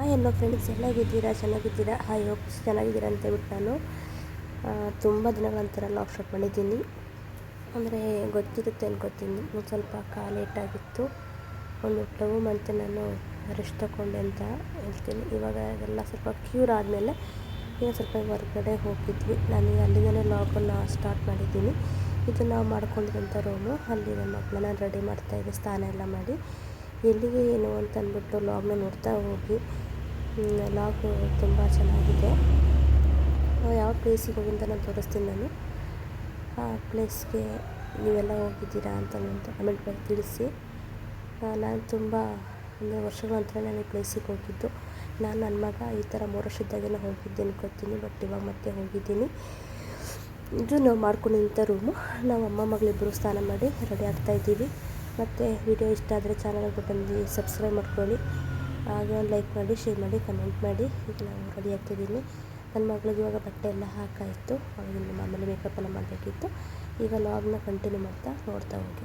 Hi ಎಲ್ಲೋ friends ಚೆನ್ನಾಗಿದ್ದೀರಾ ಚೆನ್ನಾಗಿದ್ದೀರಾ? Hi hopes ಚೆನ್ನಾಗಿದ್ದೀರಾ ಅಂತ ಹೇಳ್ಬಿಟ್ಟು ನಾನು ತುಂಬ ದಿನಗಳ ನಂತರ ಲಾಗ್ ಸ್ಟಾರ್ಟ್ ಮಾಡಿದ್ದೀನಿ. ಅಂದರೆ ಗೊತ್ತಿರುತ್ತೆ ಅನ್ಕೋತೀನಿ. ಒಂದು ಸ್ವಲ್ಪ ಕಾಲು ಲೇಟಾಗಿತ್ತು ಒಂದು ಟೂ ಮಂತ್ ನಾನು ರೆಸ್ಟ್ ತಗೊಂಡೆ ಅಂತ ಹೇಳ್ತೀನಿ. ಇವಾಗ ಎಲ್ಲ ಸ್ವಲ್ಪ ಕ್ಯೂರ್ ಆದಮೇಲೆ ಈಗ ಸ್ವಲ್ಪ ಹೊರಗಡೆ ಹೋಗಿದ್ವಿ. ನಾನು ಅಲ್ಲಿಂದಲೇ ಲಾಗನ್ನು ಸ್ಟಾರ್ಟ್ ಮಾಡಿದ್ದೀನಿ. ಇದು ನಾವು ಮಾಡ್ಕೊಂಡಿದ್ದಂಥ ರೂಮು. ಅಲ್ಲಿ ನನ್ನ ಮಕ್ಕಳನ್ನ ರೆಡಿ ಮಾಡ್ತಾಯಿದ್ದೆ ಸ್ನಾನ ಎಲ್ಲ ಮಾಡಿ. ಎಲ್ಲಿಗೆ ಏನು ಅಂತ ಅಂದ್ಬಿಟ್ಟು ಲಾಗ್ನ ನೋಡ್ತಾ ಹೋಗಿ. ಲಾಗ್ ತುಂಬ ಚೆನ್ನಾಗಿದೆ. ಯಾವ ಪ್ಲೇಸಿಗೆ ಹೋಗಿ ಅಂತ ನಾನು ತೋರಿಸ್ತೀನಿ ನಾನು. ಆ ಪ್ಲೇಸ್ಗೆ ನೀವೆಲ್ಲ ಹೋಗಿದ್ದೀರಾ ಅಂತ ಒಂದು ಕಮೆಂಟ್ ಮಾಡಿ ತಿಳಿಸಿ. ನಾನು ತುಂಬ ಒಂದು ವರ್ಷಗಳ ನಂತರ ನಾನು ಈ ಪ್ಲೇಸಿಗೆ ಹೋಗಿದ್ದು. ನಾನು ನನ್ನ ಮಗ ಈ ಥರ ಮೂರು ವರ್ಷದ್ದಾಗೆಲ್ಲ ಹೋಗಿದ್ದೆ ಅನ್ಕೋತೀನಿ ಬಟ್ ಇವಾಗ ಮತ್ತೆ ಹೋಗಿದ್ದೀನಿ. ಇದು ನಾವು ಮಾಡ್ಕೊಂಡಿದ್ದಂಥ ರೂಮು ನಾವು ಅಮ್ಮ ಮಗಳಿಬ್ಬರು ಸ್ನಾನ ಮಾಡಿ ರೆಡಿ ಆಗ್ತಾ ಇದ್ದೀವಿ. ಮತ್ತು ವಿಡಿಯೋ ಇಷ್ಟ ಆದರೆ ಚಾನಲ್ಗೆ ಬಂದು ಸಬ್ಸ್ಕ್ರೈಬ್ ಮಾಡ್ಕೊಳ್ಳಿ. ಒಂದು ಲೈಕ್ ಮಾಡಿ ಶೇರ್ ಮಾಡಿ ಕಮೆಂಟ್ ಮಾಡಿ ಈಗ ನಾನು ರೆಡಿ ಆಗ್ತಿದ್ದೀನಿ ನನ್ನ ಮಗಳಿಗೆ ಇವಾಗ ಬಟ್ಟೆ ಎಲ್ಲ ಹಾಕಾಯಿತು ಅವಳಿಗೆ ಮಾಮೂಲಿ ಮೇಕಪ್ ಎಲ್ಲ ಮಾಡಬೇಕಿತ್ತು ಈಗ ಲಾಗ್ನ ಕಂಟಿನ್ಯೂ ಮಾಡ್ತಾ ನೋಡ್ತಾ ಹೋಗಿ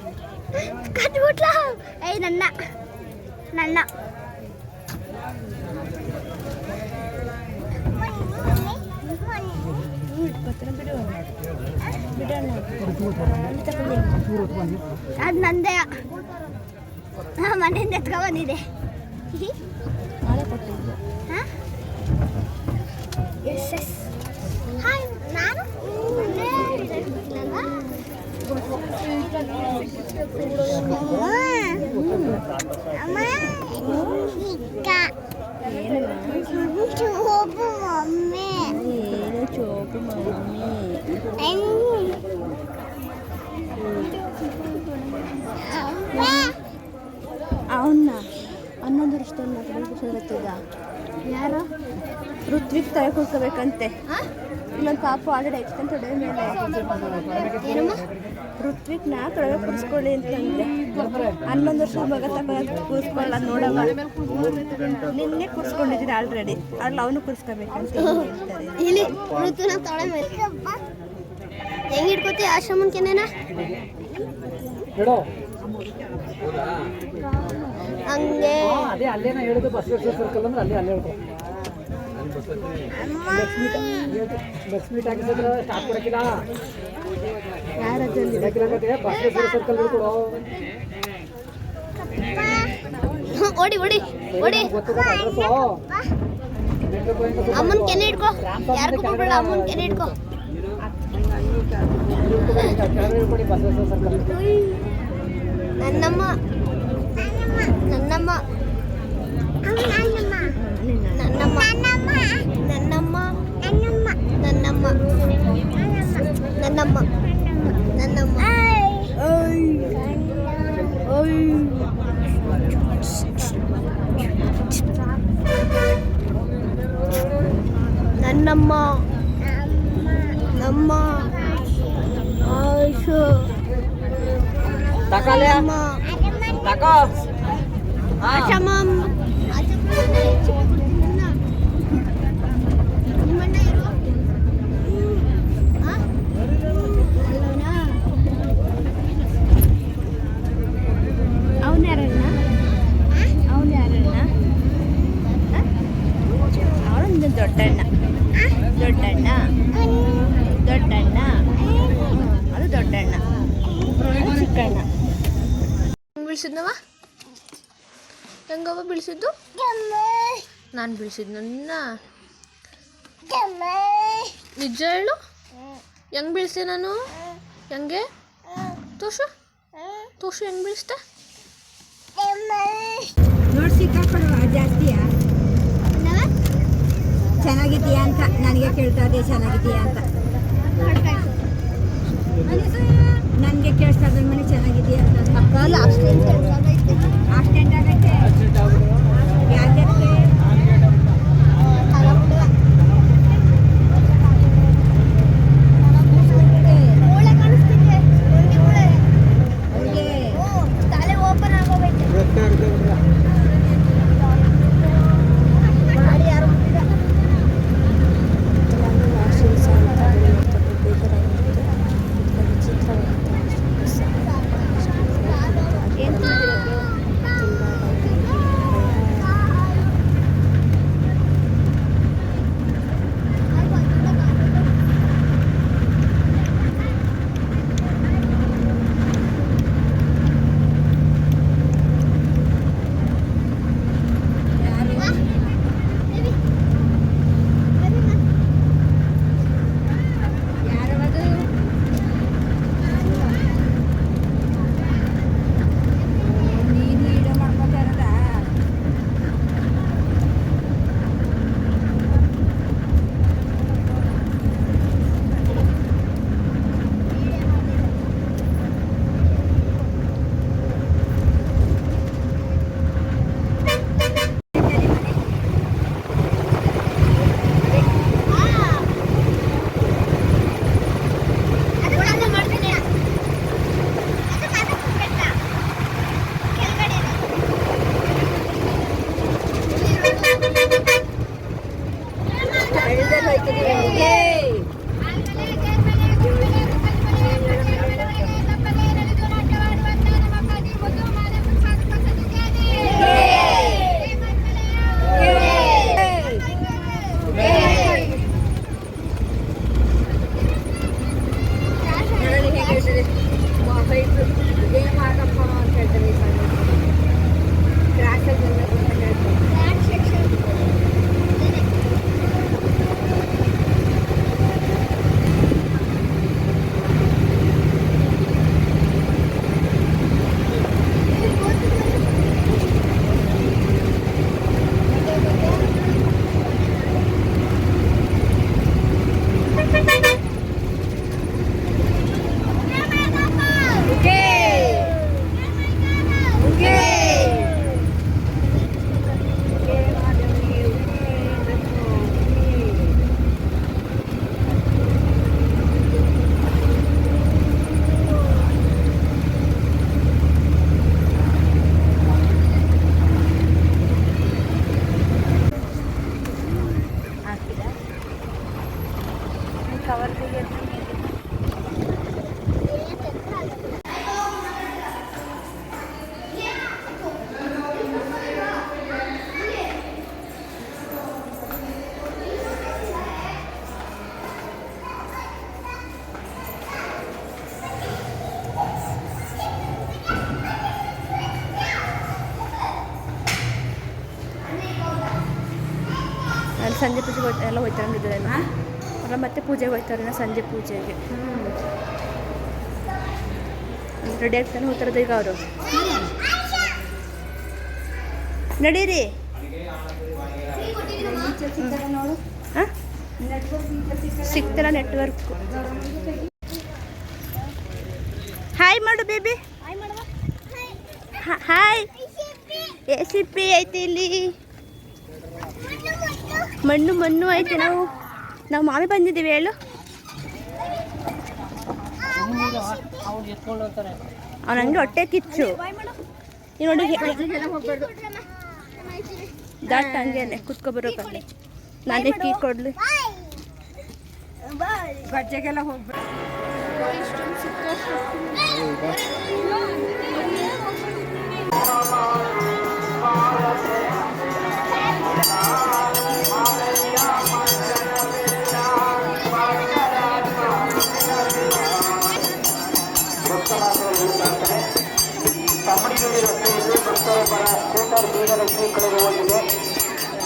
ಕಟ್ಬಿಟ್ಲ. ಏಯ್ ನನ್ನ. ನನ್ನ. ಅದು ನಂದೇ. ಮನೆಯಿಂದ ಎತ್ಕೊಂಡ್ಬಂದಿದೆ ಬಂದಿದೆ ಅವನ್ನ ಹನ್ನೊಂದು ವರ್ಷದಲ್ಲಿ ಯಾರ? ಋತ್ವಿಕ್ ತಲೆ ಕೂತ್ಕೋಬೇಕಂತೆ ಇನ್ನೊಂದು ಪಾಪು ಆಲ್ರೆಡಿ ಎಕ್ಸ್ಟೆಂಟ್ ತೊಡೆ ಮೇಲೆ ಏನಮ್ಮ? ಋತ್ವಿಕ್ನ ತೊಡೆ ಕೂರಿಸ್ಕೊಳ್ಳಿ ಅಂತಂದ್ರೆ ಹನ್ನೊಂದು ವರ್ಷದ ಮಗ ತಗೊಂಡು ಕೂರಿಸ್ಕೊಳ್ಳ ನೋಡವ ನಿನ್ನೆ ಕೂರಿಸ್ಕೊಂಡಿದ್ದೀನಿ ಆಲ್ರೆಡಿ. ಅಲ್ಲಿ ಅವನು ಕೂರಿಸ್ಕೋಬೇಕಂತ ಹೇಳ್ತಾರೆ. ಇಲ್ಲಿ ಋತುನ ತೊಳೆ ಮೇಲೆ. ಹೆಂಗ್ ಹಿಡ್ಕೋತಿ ಆಶ್ರಮನ್ ಕೆನೇನ? ಹಂಗೆ. ಅದೇ ಅಲ್ಲೇನ ಹೇಳುದು? ಬಸವೇಶ್ವರ ಸರ್ಕಲ್ ಅಂದ್ರೆ ಅಲ್ಲೇ ಅಲ್ಲೇ ಹೇಳ್ಕೊ ಲಕ್ಷ್ಮಿ ಟಾಕೀಸ್ ಹತ್ರ ಸರ್ಕಲ್ ಓಡಿ ಓಡಿ ಓಡಿ. ಅಮ್ಮನ್ ಕೆನೆ ಇಟ್ಕೋ ಯಾರು ಕೊಡ್ಬೇಡ ಅಮ್ಮನ್ ಕೆನೆ ಇಟ್ಕೋ ನನ್ನಮ್ಮ ನನ್ನಮ್ಮ. ನನ್ನಮ್ಮ ನನ್ನಮ್ಮ ನನ್ನಮ್ಮ ನನ್ನಮ್ಮ ನನ್ನಮ್ಮ ನನ್ನಮ್ಮ ನನ್ನಮ್ಮ ನಮ್ಮ ಆಯ್ತು ತಕಾಲೆ ನಮ್ಮ ತಕೋ ಆಚಮಂ ಅವನು ಹೆಂಗವ ಬೀಳಿಸಿದ್ದು? ನಾನು ಬೀಳಿಸಿದ್ದು ನನ್ನ. ನಿಜ ಹೇಳು. ಹೆಂಗೆ ಬೀಳ್ಸಿ ನಾನು? ಹೆಂಗೆ? ತೋಷು. ತೋಷು ಹೆಂಗೆ ಬೀಳಿಸ್ದೆ? ನೋಡಿ ಸಿಕ್ಕಾಕೊಳ್ಳುವ ಜಾಸ್ತಿಯಾ? ಚೆನ್ನಾಗಿದ್ದೀಯಾ ಅಂತ ನನಗೆ ಕೇಳ್ತಾ ಇದೆ ಚೆನ್ನಾಗಿದ್ದೀಯಾ ಅಂತ. ನನಗೆ ಕೇಳ್ತಾ ಇದ್ದ ಮನೆ ಚೆನ್ನಾಗಿದೆಯಾ ಅಂತ. ಅಕ್ಕ ಲಾಸ್ಟ್ ಅಷ್ಟೆಂಟ್ ಸಂಜೆ ಪೂಜೆ ಹೋಯ್ತಾ ಎಲ್ಲ ಹೋಯ್ತಾರೆ ಅಂದಿದ್ದಾರೆ ಅಲ್ಲ ಮತ್ತೆ ಪೂಜೆಗೆ ಹೋಯ್ತಾರೆ ಸಂಜೆ ಪೂಜೆಗೆ. ರೆಡಿ ಆಗ್ತಾನೆ ಹೋಗ್ತಾರದ ಈಗ ಅವರು. ನಡೀರಿ. ಹಾಂ? ಸಿಗ್ತಾರ ನೆಟ್ವರ್ಕ್ ಹಾಯ್ ಮಾಡು baby hi A C P ಐತಿ ಇಲ್ಲಿ. ಮಣ್ಣು ಮಣ್ಣು ಐತೆ ನಾವು ನಾವು ಮಾವಿ ಬಂದಿದ್ದೀವಿ, ಹೇಳು. ಅವ್ನ ಹಂಗೆ ಹೊಟ್ಟೆ ಕಿಚ್ಚು. ನೋಡಿ ದಟ್ ಹಂಗೇನೆ ಕುತ್ಕೊಬರೋಕಲ್ಲಿ ನಾನೇ ಕೀ ಕೊಡ್ಲಿ. ಬಜ್ಜೆಗೆಲ್ಲ ಹೋಗ್ಬೇಕು ಬೀಗಲಕ್ಕೆ ಕಳೆದು ಹೋಗಿದೆ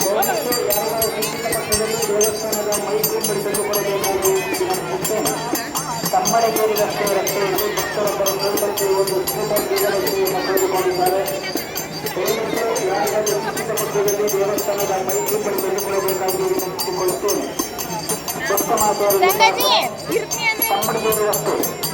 ದಯವಿಟ್ಟು ಯಾರಾದರೂ ನಿಶ್ಚಿತ ಪಕ್ಷದಲ್ಲಿ ದೇವಸ್ಥಾನದ ಮೈಸೂರು ಬಳಿ ತೆಗೆದುಕೊಳ್ಳಬೇಕಾಗಿ ವಿನಂತಿಸುತ್ತೇನೆ ಕೇರಿ ರಸ್ತೆ ರಸ್ತೆಯಲ್ಲಿ ಭಕ್ತರೊಬ್ಬರು ಸ್ಕೂಟರ್ಗೆ ಒಂದು ಸ್ಕೂಟರ್ ಬೀಗಲಕ್ಕೆಯನ್ನು ಕಳೆದುಕೊಂಡಿದ್ದಾರೆ ದಯವಿಟ್ಟು ಯಾರಾದರೂ ದೇವಸ್ಥಾನದ ತೆಗೆದುಕೊಳ್ಳಬೇಕಾಗಿ ವಿನಂತಿಸುತ್ತೇನೆ ವಿನಂತಿಸಿಕೊಳ್ಳುತ್ತೇನೆ ತಮ್ಮಡಗೇರಿ ತಮ್ಮಡಿಗೇರಿ ರಸ್ತೆ